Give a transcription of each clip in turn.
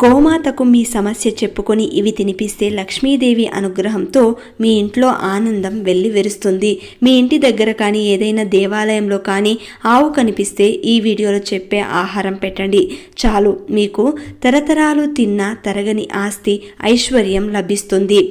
గోమాతకు మీ సమస్య చెప్పుకొని ఇవి తినిపిస్తే లక్ష్మీదేవి అనుగ్రహంతో మీ ఇంట్లో ఆనందం వెల్లివెరుస్తుంది మీ ఇంటి దగ్గర కానీ ఏదైనా దేవాలయంలో కానీ ఆవు కనిపిస్తే ఈ వీడియోలో చెప్పే ఆహారం పెట్టండి. చాలు మీకు తరతరాలు తిన్న తరగని ఆస్తి ఐశ్వర్యం లభిస్తుంది.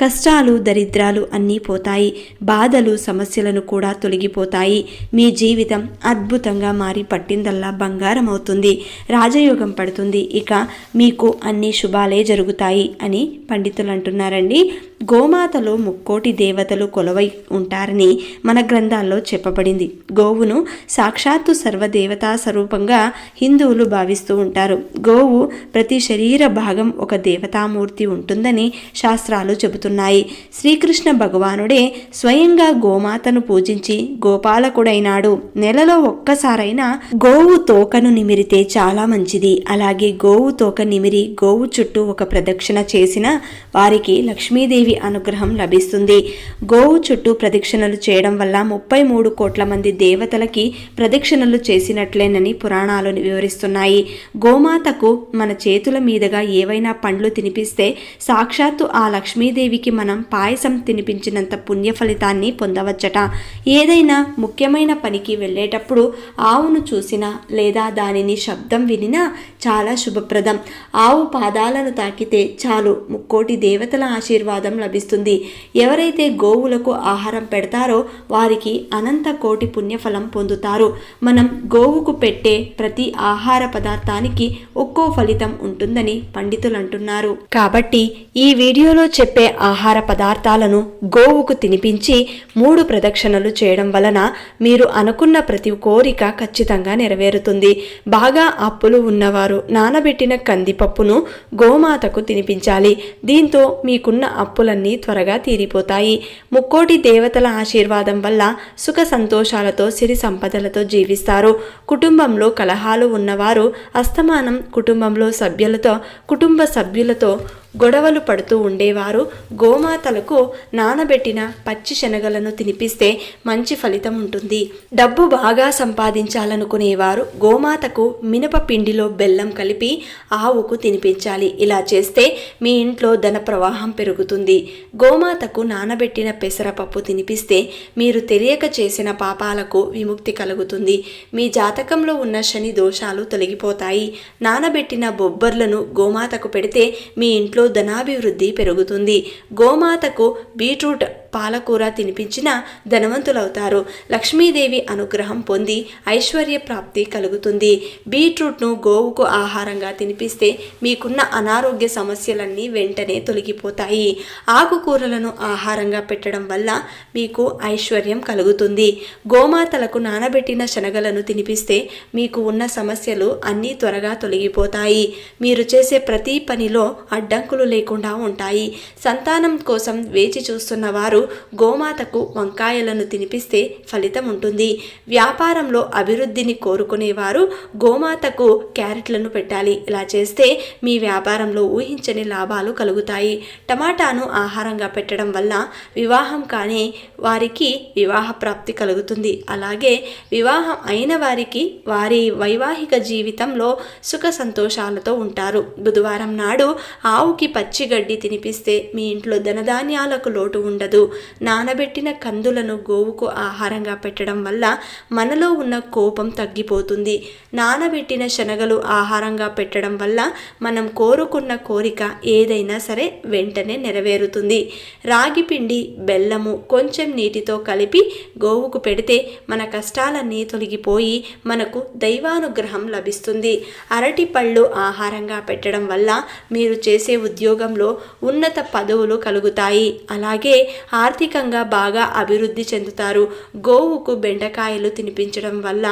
కష్టాలు దరిద్రాలు అన్నీ పోతాయి. బాధలు సమస్యలను కూడా తొలగిపోతాయి. మీ జీవితం అద్భుతంగా మారి పట్టిందల్లా బంగారం అవుతుంది రాజయోగం పడుతుంది. ఇక మీకు అన్ని శుభాలే జరుగుతాయి అని పండితులు అంటున్నారండి గోమాతలో ముక్కోటి దేవతలు కొలవై ఉంటారని మన గ్రంథాల్లో చెప్పబడింది. గోవును సాక్షాత్తు సర్వదేవతా స్వరూపంగా హిందువులు భావిస్తూ ఉంటారు. గోవు ప్రతి శరీర భాగం ఒక దేవతామూర్తి ఉంటుందని శాస్త్రాలు చెబుతున్నాయి. శ్రీకృష్ణ భగవానుడే స్వయంగా గోమాతను పూజించి గోపాలకుడైనాడు. నెలలో ఒక్కసారైనా గోవు తోకను నిమిరితే చాలా మంచిది. అలాగే గోవు తోక నిమిరి గోవు చుట్టూ ఒక ప్రదక్షిణ చేసిన వారికి లక్ష్మీదేవి అనుగ్రహం లభిస్తుంది. గోవు చుట్టూ ప్రదక్షిణలు చేయడం వల్ల ముప్పై మూడు కోట్ల మంది దేవతలకి ప్రదక్షిణలు చేసినట్లేనని పురాణాలు వివరిస్తున్నాయి. గోమాతకు మన చేతుల మీదుగా ఏవైనా పండ్లు తినిపిస్తే సాక్షాత్తు ఆ లక్ష్మీదేవికి మనం పాయసం తినిపించినంత పుణ్య ఫలితాన్ని పొందవచ్చట. ఏదైనా ముఖ్యమైన పనికి వెళ్ళేటప్పుడు ఆవును చూసినా లేదా దానిని శబ్దం వినినా చాలా శుభప్రదం. ఆవు పాదాలను తాకితే చాలు. ముక్కోటి దేవతల ఆశీర్వాదం లభిస్తుంది. ఎవరైతే గోవులకు ఆహారం పెడతారో వారికి అనంత కోటి పుణ్యఫలం పొందుతారు. మనం గోవుకు పెట్టే ప్రతి ఆహార పదార్థానికి ఒక్కో ఫలితం ఉంటుందని పండితులు అంటున్నారు కాబట్టి ఈ వీడియోలో చెప్పే ఆహార పదార్థాలను గోవుకు తినిపించి మూడు ప్రదక్షిణలు చేయడం వలన మీరు అనుకున్న ప్రతి కోరిక ఖచ్చితంగా నెరవేరుతుంది. బాగా అప్పులు ఉన్నవారు నానబెట్టిన కందిపప్పును గోమాతకు తినిపించాలి. దీంతో మీకున్న కోరికలన్నీ త్వరగా తీరిపోతాయి. ముక్కోటి దేవతల ఆశీర్వాదం వల్ల సుఖ సంతోషాలతో సిరి సంపదలతో జీవిస్తారు. కుటుంబంలో కలహాలు ఉన్నవారు అస్తమానం కుటుంబంలో సభ్యులతో కుటుంబ సభ్యులతో గొడవలు పడుతూ ఉండేవారు. గోమాతలకు నానబెట్టిన పచ్చి శనగలను తినిపిస్తే మంచి ఫలితం ఉంటుంది. డబ్బు బాగా సంపాదించాలనుకునేవారు. గోమాతకు మినప పిండిలో బెల్లం కలిపి ఆవుకు తినిపించాలి. ఇలా చేస్తే మీ ఇంట్లో ధన ప్రవాహం పెరుగుతుంది. గోమాతకు నానబెట్టిన పెసరపప్పు తినిపిస్తే మీరు తెలియక చేసిన పాపాలకు విముక్తి కలుగుతుంది. మీ జాతకంలో ఉన్న శని దోషాలు తొలగిపోతాయి. నానబెట్టిన బొబ్బర్లను గోమాతకు పెడితే మీ ఇంట్లో ధనాభివృద్ధి పెరుగుతుంది. గోమాతకు బీట్రూట్ పాలకూర తినిపించిన ధనవంతులవుతారు. లక్ష్మీదేవి అనుగ్రహం పొంది ఐశ్వర్య ప్రాప్తి కలుగుతుంది. బీట్రూట్ను గోవుకు ఆహారంగా తినిపిస్తే మీకున్న అనారోగ్య సమస్యలన్నీ వెంటనే తొలగిపోతాయి. ఆకుకూరలను ఆహారంగా పెట్టడం వల్ల మీకు ఐశ్వర్యం కలుగుతుంది. గోమాతలకు నానబెట్టిన శనగలను తినిపిస్తే మీకు ఉన్న సమస్యలు అన్నీ త్వరగా తొలగిపోతాయి. మీరు చేసే ప్రతి పనిలో అడ్డంకులు లేకుండా ఉంటాయి. సంతానం కోసం వేచి చూస్తున్న వారు గోమాతకు వంకాయలను తినిపిస్తే ఫలితం ఉంటుంది. వ్యాపారంలో అభివృద్ధిని కోరుకునేవారు గోమాతకు క్యారెట్లను పెట్టాలి. ఇలా చేస్తే మీ వ్యాపారంలో ఊహించని లాభాలు కలుగుతాయి. టమాటాను ఆహారంగా పెట్టడం వల్ల వివాహం కానీ వారికి వివాహ ప్రాప్తి కలుగుతుంది. అలాగే వివాహం అయిన వారికి వారి వైవాహిక జీవితంలో సుఖ సంతోషాలతో ఉంటారు. బుధవారం నాడు ఆవుకి పచ్చి గడ్డి తినిపిస్తే మీ ఇంట్లో ధనధాన్యాలకు లోటు ఉండదు. నానబెట్టిన కందులను గోవుకు ఆహారంగా పెట్టడం వల్ల మనలో ఉన్న కోపం తగ్గిపోతుంది. నానబెట్టిన శనగలు ఆహారంగా పెట్టడం వల్ల మనం కోరుకున్న కోరిక ఏదైనా సరే వెంటనే నెరవేరుతుంది. రాగి పిండి బెల్లము కొంచెం నీటితో కలిపి గోవుకు పెడితే మన కష్టాలన్నీ తొలగిపోయి మనకు దైవానుగ్రహం లభిస్తుంది. అరటి పళ్ళు ఆహారంగా పెట్టడం వల్ల మీరు చేసే ఉద్యోగంలో ఉన్నత పదవులు కలుగుతాయి. అలాగే ఆర్థికంగా బాగా అభివృద్ధి చెందుతారు. గోవుకు బెండకాయలు తినిపించడం వల్ల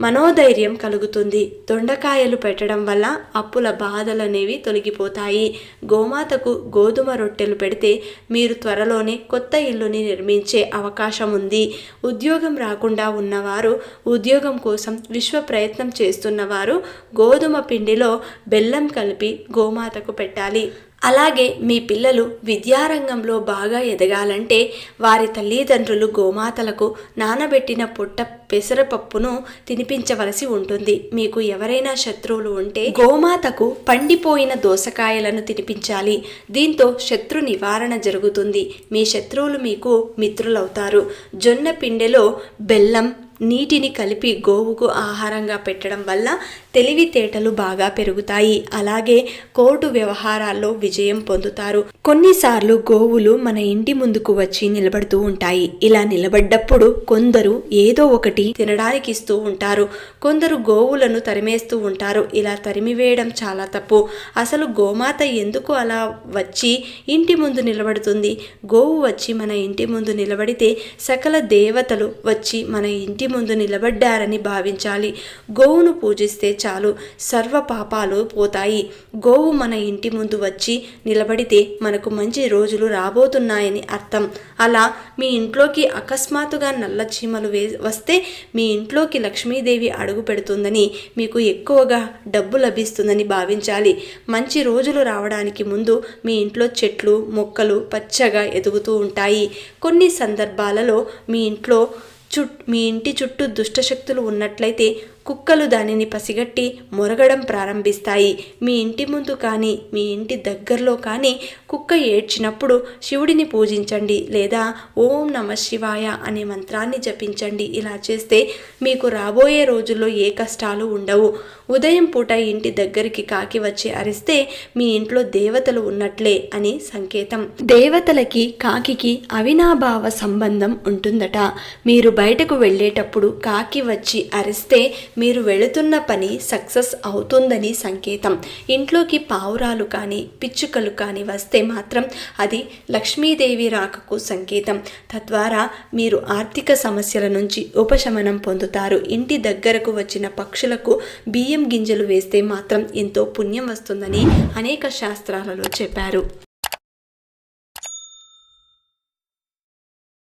మనోధైర్యం కలుగుతుంది. దొండకాయలు పెట్టడం వల్ల అప్పుల బాధలు అనేవి తొలగిపోతాయి. గోమాతకు గోధుమ రొట్టెలు పెడితే మీరు త్వరలోనే కొత్త ఇల్లుని నిర్మించే అవకాశం ఉంది. ఉద్యోగం రాకుండా ఉన్నవారు ఉద్యోగం కోసం విశ్వ ప్రయత్నం చేస్తున్నవారు గోధుమ పిండిలో బెల్లం కలిపి గోమాతకు పెట్టాలి. అలాగే మీ పిల్లలు విద్యారంగంలో బాగా ఎదగాలంటే వారి తల్లిదండ్రులు గోమాతలకు నానబెట్టిన పొట్ట పెసరపప్పును తినిపించవలసి ఉంటుంది. మీకు ఎవరైనా శత్రువులు ఉంటే గోమాతకు పండిపోయిన దోసకాయలను తినిపించాలి. దీంతో శత్రు నివారణ జరుగుతుంది. మీ శత్రువులు మీకు మిత్రులవుతారు. జొన్న పిండెలో బెల్లం నీటిని కలిపి గోవుకు ఆహారంగా పెట్టడం వల్ల తెలివితేటలు బాగా పెరుగుతాయి. అలాగే కోర్టు వ్యవహారాల్లో విజయం పొందుతారు. కొన్నిసార్లు గోవులు మన ఇంటి ముందుకు వచ్చి నిలబడుతూ ఉంటాయి. ఇలా నిలబడ్డప్పుడు కొందరు ఏదో ఒకటి తినడానికి ఇస్తూ ఉంటారు. కొందరు గోవులను తరిమేస్తూ ఉంటారు. ఇలా తరిమివేయడం చాలా తప్పు. అసలు గోమాత ఎందుకు అలా వచ్చి ఇంటి ముందు నిలబడుతుంది? గోవు వచ్చి మన ఇంటి ముందు నిలబడితే సకల దేవతలు వచ్చి మన ఇంటి ముందు నిలబడ్డారని భావించాలి. గోవును పూజిస్తే చాలు సర్వ పాపాలు పోతాయి. గోవు మన ఇంటి ముందు వచ్చి నిలబడితే మనకు మంచి రోజులు రాబోతున్నాయని అర్థం. అలా మీ ఇంట్లోకి అకస్మాత్తుగా నల్ల చీమలు వే వస్తే మీ ఇంట్లోకి లక్ష్మీదేవి అడుగు పెడుతుందని మీకు ఎక్కువగా డబ్బు లభిస్తుందని భావించాలి. మంచి రోజులు రావడానికి ముందు మీ ఇంట్లో చెట్లు మొక్కలు పచ్చగా ఎదుగుతూ ఉంటాయి. కొన్ని సందర్భాలలో మీ ఇంట్లో చుట్ మీ ఇంటి చుట్టూ దుష్టశక్తులు ఉన్నట్లయితే కుక్కలు దానిని పసిగట్టి మొరగడం ప్రారంభిస్తాయి. మీ ఇంటి ముందు కానీ మీ ఇంటి దగ్గరలో కానీ కుక్క ఏడ్చినప్పుడు శివుడిని పూజించండి లేదా ఓం నమ శివాయ అనే మంత్రాన్ని జపించండి. ఇలా చేస్తే మీకు రాబోయే రోజుల్లో ఏ కష్టాలు ఉండవు. ఉదయం పూట ఇంటి దగ్గరికి కాకి వచ్చి అరిస్తే మీ ఇంట్లో దేవతలు ఉన్నట్లే అని సంకేతం. దేవతలకి కాకికి అవినాభావ సంబంధం ఉంటుందట. మీరు బయటకు వెళ్ళేటప్పుడు కాకి వచ్చి అరిస్తే మీరు వెళుతున్న పని సక్సెస్ అవుతుందని సంకేతం. ఇంట్లోకి పావురాలు కానీ పిచ్చుకలు కానీ వస్తే మాత్రం అది లక్ష్మీదేవి రాకకు సంకేతం. తద్వారా మీరు ఆర్థిక సమస్యల నుంచి ఉపశమనం పొందుతారు. ఇంటి దగ్గరకు వచ్చిన పక్షులకు బియ్యం గింజలు వేస్తే మాత్రం ఎంతో పుణ్యం వస్తుందని అనేక శాస్త్రాలలో చెప్పారు.